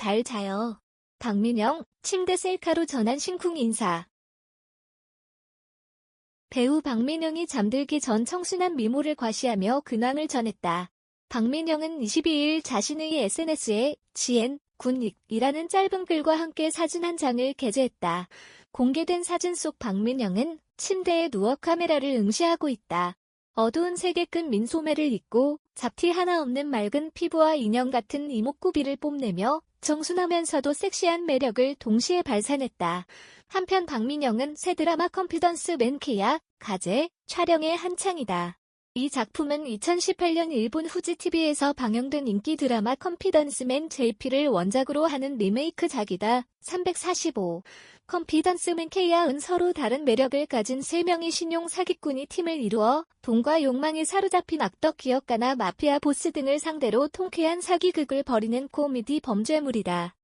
잘 자요. 박민영, 침대 셀카로 전한 심쿵 인사. 배우 박민영이 잠들기 전 청순한 미모를 과시하며 근황을 전했다. 박민영은 22일 자신의 SNS에 GN, 군익이라는 짧은 글과 함께 사진 한 장을 게재했다. 공개된 사진 속 박민영은 침대에 누워 카메라를 응시하고 있다. 어두운 색의 끈 민소매를 입고 잡티 하나 없는 맑은 피부와 인형 같은 이목구비를 뽐내며 정순하면서도 섹시한 매력을 동시에 발산했다. 한편 박민영은 새 드라마 컨피던스 맨케야 가제 촬영에 한창이다. 이 작품은 2018년 일본 후지 TV에서 방영된 인기 드라마 컨피던스맨 JP를 원작으로 하는 리메이크작이다. 345. 컨피던스맨 K야은 서로 다른 매력을 가진 3명의 신용 사기꾼이 팀을 이루어 돈과 욕망에 사로잡힌 악덕 기업가나 마피아 보스 등을 상대로 통쾌한 사기극을 벌이는 코미디 범죄물이다.